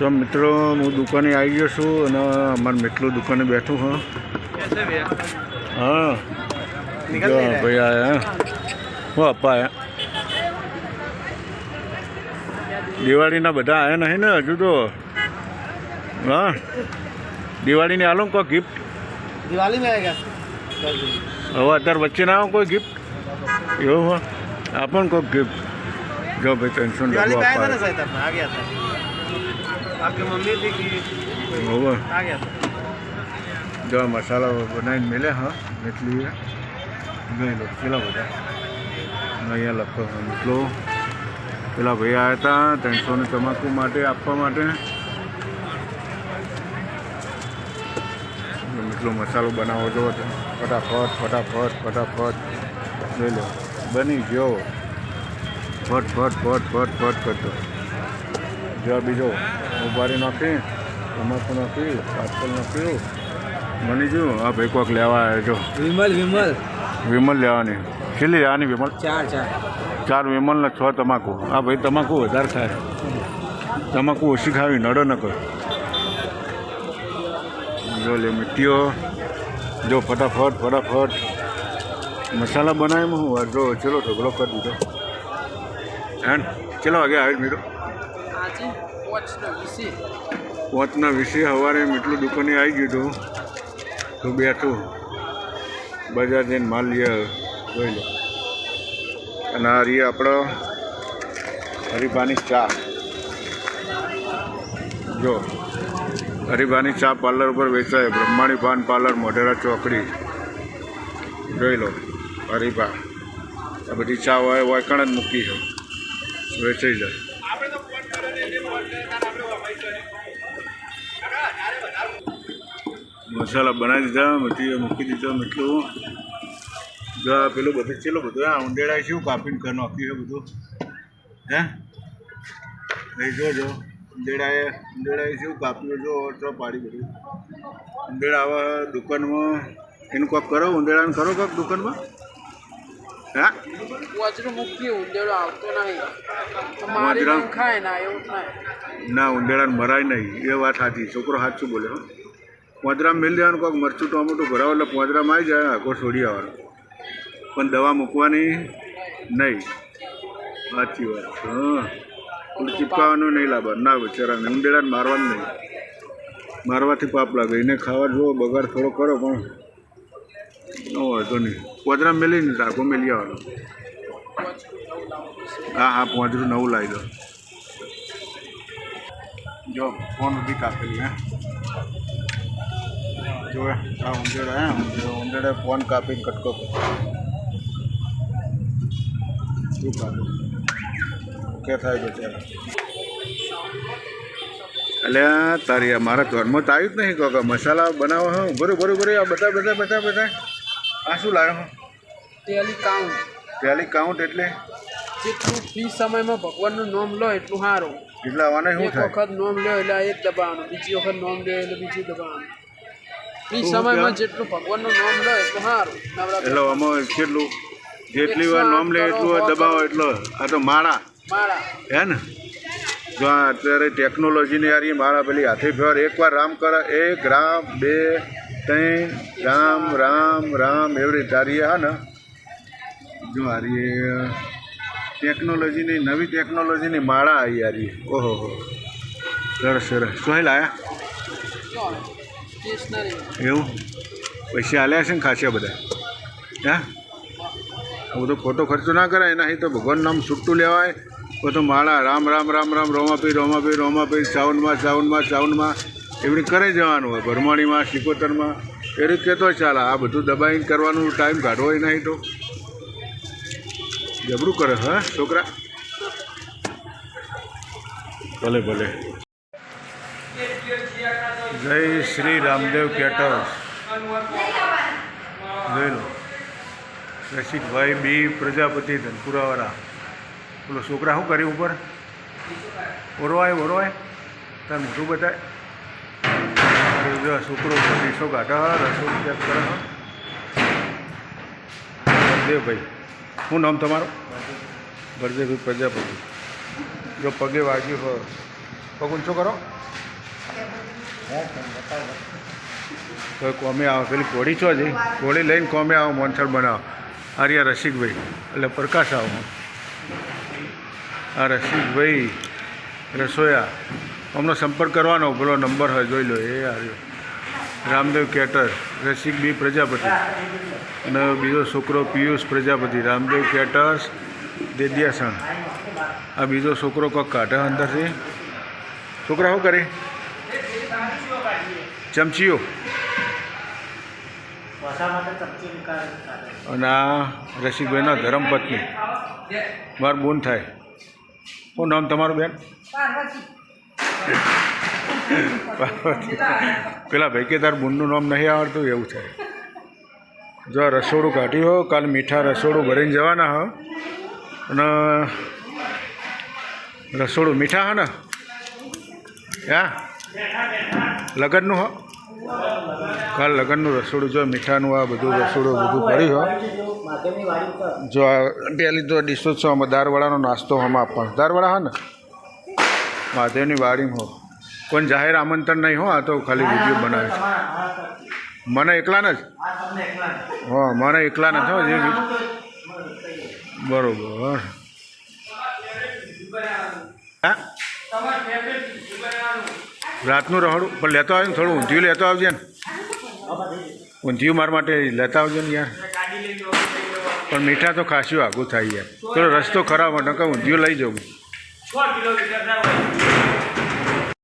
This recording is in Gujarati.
તો મિત્રો હું દુકાને આવી ગયો છું અને અમારે મેટલું દુકાને બેઠું હા. હા ભાઈ આયા. હું અપાયા દિવાળીના બધા આવ્યા નહીં ને હજુ તો. હા. દિવાળીને આલો કોઈ ગિફ્ટ હવે અત્યારે વચ્ચે ના આવો કોઈ ગિફ્ટ એવું હા આપણ કોઈ ગિફ્ટ જો ભાઈ ટેન્શન આવ્યા હતા. आपकी मम्मी थी कि હોવે आ गया था જો આ મસાલા બનાવીને મેલે હા એટલી જોઈ લો પેલા બધા અને અહીંયા લખો એટલો પેલા ભાઈ આવ્યા હતા ત્રણસો ને તમાકુ માટે આપવા માટે એટલો મસાલો બનાવો જો તો ફટાફટ ફટાફટ ફટાફટ જોઈ લો બની ગયો ફટ ફટ ફટ ફટ ફટ કરતો જો આ બીજો ઉભારી નાખી ટમાટું નાખ્યું પાછળ નાખ્યું. બની ગયું આ ભાઈ કોક લેવા આવ્યો જો. વિમલ વિમલ. વિમલ લેવાની. કેટલી લેવાની વિમલ? ચાર ચાર. ચાર વિમલ ને છ તમાકુ. આ ભાઈ તમાકુ વધારે ખાય. તમાકુ ઓછી ખાવી નડો ન કર જો લે મીઠીઓ. જો ફટાફટ ફટાફટ. મસાલા બનાવ્યો હું. જો ચલો ઢગલો કરી દીધો. એન્ડ ચલો આગળ આવી મીઠો. પાંચના વિશે સવારે એટલું દુકાને આવી ગયું હતું. તો બેઠું. બજાર જઈને માલ લઈ જોઈ લો. અને આ રહી આપણો હરિભાની ચા. જો, હરિભાની ચા પાર્લર ઉપર વેચાય. બ્રહ્માણી પાન પાર્લર, મોઢેરા ચોકડી. જોઈ લો, હરિભા. આ બધી ચા હોય વાયકણ જ મૂકી છે. વેચાઈ જાય. મસાલા બનાવી દીધા મીઠી મૂકી દીધા મીઠું. જો પેલું બધું ચેલો બધું આ ઉંદેડા શું કાપીને કરી નાખ્યું છે બધું? હે? એ જોજો ઉંદેડાએ ઉંદેડાએ શું કાપ્યું જો તો પાડી બધું. ઉંદેડા આવે દુકાનમાં એનું કોક કરો ઉંદેડાને કરો કોક દુકાનમાં? હા? વજરું મૂકી ઉંદેડો આવતો નહીં. મારી ખાય ના એવું ના મરાય નહીં. એ વાત સાચી છોકરો સાચું બોલે હો. પોદરામાં મેળ દેવાનું કોઈક મરચું, ટોમેટું ભરાવો એટલે પોદરામાં આવી જાય આખો છોડી આવવાનો. પણ દવા મૂકવાની નહીં. સાચી વાત. હા. ચીપકાવાનું નહીં લાભ ના બિચારાને ઉંદેડાને મારવાનું નહીં. મારવાથી પાપ લાગે. એને ખાવા જુઓ, બગાડ થોડો કરો, પણ નો વાંધો નહીં. પોદરા મેલીને રાખો મેલી આવવાનો. હા હા, પોદરું નવું લાવી દો. જો, ફોન બી કાપેલી, હે. જો આ ઉંદેડા હે? ઉંદેડા ફોન કાપીને કટકો શું કાપે? કે થાય બચારા? એટલે તારી મારા ઘરમાં તો આવ્યું જ નહીં કહો કે મસાલા બનાવો હા. બરો બરો બરો આ બધા બધા બધા બધા આ શું લાવ્યો હો? ટેલી કાઉન્ટ પહેલી કાઉન્ટ એટલે? જેટલું ફ્રી સમયમાં ભગવાનનું નામ લો એટલું સારું. એટલે આવાને શું એક વખત નામ લ્યો એટલે આ એક દબાવવાનું. બીજી વખત નામ લ્યો એટલે બીજું દબાવવાનું. ફ્રી સમયમાં જેટલું ભગવાનનું નામ લો એટલું સારું. એટલે આમાં કેટલું? જેટલી વાર નામ લે એટલું દબાવો એટલો આ તો માળા. માળા. હે ને? જો અત્યારે ટેકનોલોજીની યાર માળા પેલી હાથે ફેર એકવાર રામ કરે એક રામ બે ત્રણ રામ રામ રામ એવરી તારીએ તારી હા ને? જો હારીએ ટેકનોલોજીની નવી ટેકનોલોજીની માળા આવી હારીએ ઓહો હો સરસ સરસ. શું લાયા સ્ટેશનરી એવું? પૈસા આલ્યા છે ને ખાસ્યા બધા? હે? આ બધો ખોટો ખર્ચો ના કરાય. એના તો ભગવાન નામ છૂટું લેવાય. બધું માળા, રામ રામ રામ રામ રોમાપી રોમાપી રોમાપી સાવનમાં સાવનમાં સાવનમાં એવી રીતે કરે જવાનું હોય. ભરમાણીમાં સિકોતરમાં એ રીતે તો ચાલે, આ બધું દબાઈને કરવાનું ટાઈમ કાઢવો નહીં તો. જબરું કરે, હા, છોકરા? ભલે ભલે. જય શ્રી રામદેવ કેટર્સ જોઈ લો. રસિકભાઈ બી પ્રજાપતિ ધનપુરાવાળા. બોલો, છોકરા શું કર્યું ઉપર? ઓરવાય ઓરવાય. તાર મોટું બતાય. છોકરો ડીશો કાઢા રસો ચેક કરે શું નામ તમારું? બળદેવભાઈ પ્રજાપતિ. જો પગે વાગ્યું હોય. પગ ઊંચો કરો. તો કોમે આવો, પેલી કોળી છો છે કોળી લઈને કોમે આવો, મોનથળ બનાવો. આર્યા રસિકભાઈ, એટલે પ્રકાશ આવો. આ રસિકભાઈ રસોયા. અમનો સંપર્ક કરવાનો, પેલો નંબર હોય, જોઈ લો, એ આવ્યો રામદેવ કેટર, રસિક બી પ્રજાપતિ. અને બીજો છોકરો પિયુષ પ્રજાપતિ, રામદેવ કેટર્સ, દેદિયાસણ. આ બીજો છોકરો કોક કાઢે અંદરથી. છોકરા શું કરે? ચમચીઓ. અને આ રસિકભાઈના ધર્મપત્ની. માર બોન થાય. શું નામ તમારું બેન? પાર્વતી. પેલા ભાઈ કે તાર બોનનું નામ નહીં આવડતું એવું થાય જો આ રસોડું કાઢ્યું હો કાલ મીઠા રસોડું ભરીને જવાના હો. અને રસોડું મીઠા હે ને? હા લગ્નનું હો કાલ લગ્નનું રસોડું જો મીઠાનું આ બધું રસોડું બધું ભર્યું હો જો આ પહેલી તો ડીશો છો આમાં દાળવાળાનો નાસ્તો આમાં આપવાનો દાળવાળા હા ને મહાદેવની વાડીમાં હો કોઈ જાહેર આમંત્રણ નહીં હો આ તો ખાલી વીડિયો બનાવે છે મને એકલાને જ હા મને એકલા નથી હો જે બરોબર હા રાતનું રહોડું, પણ લેતો આવજો ને, થોડું ઊંધિયું લેતો આવજે ને. ઊંધિયું મારા માટે લેતા આવજો ને યાર. પણ મીઠા તો ખાસ્યું આઘું થાય યાર. થોડો રસ્તો ખરાબ નકર ઊંધિયું લઈ જવું.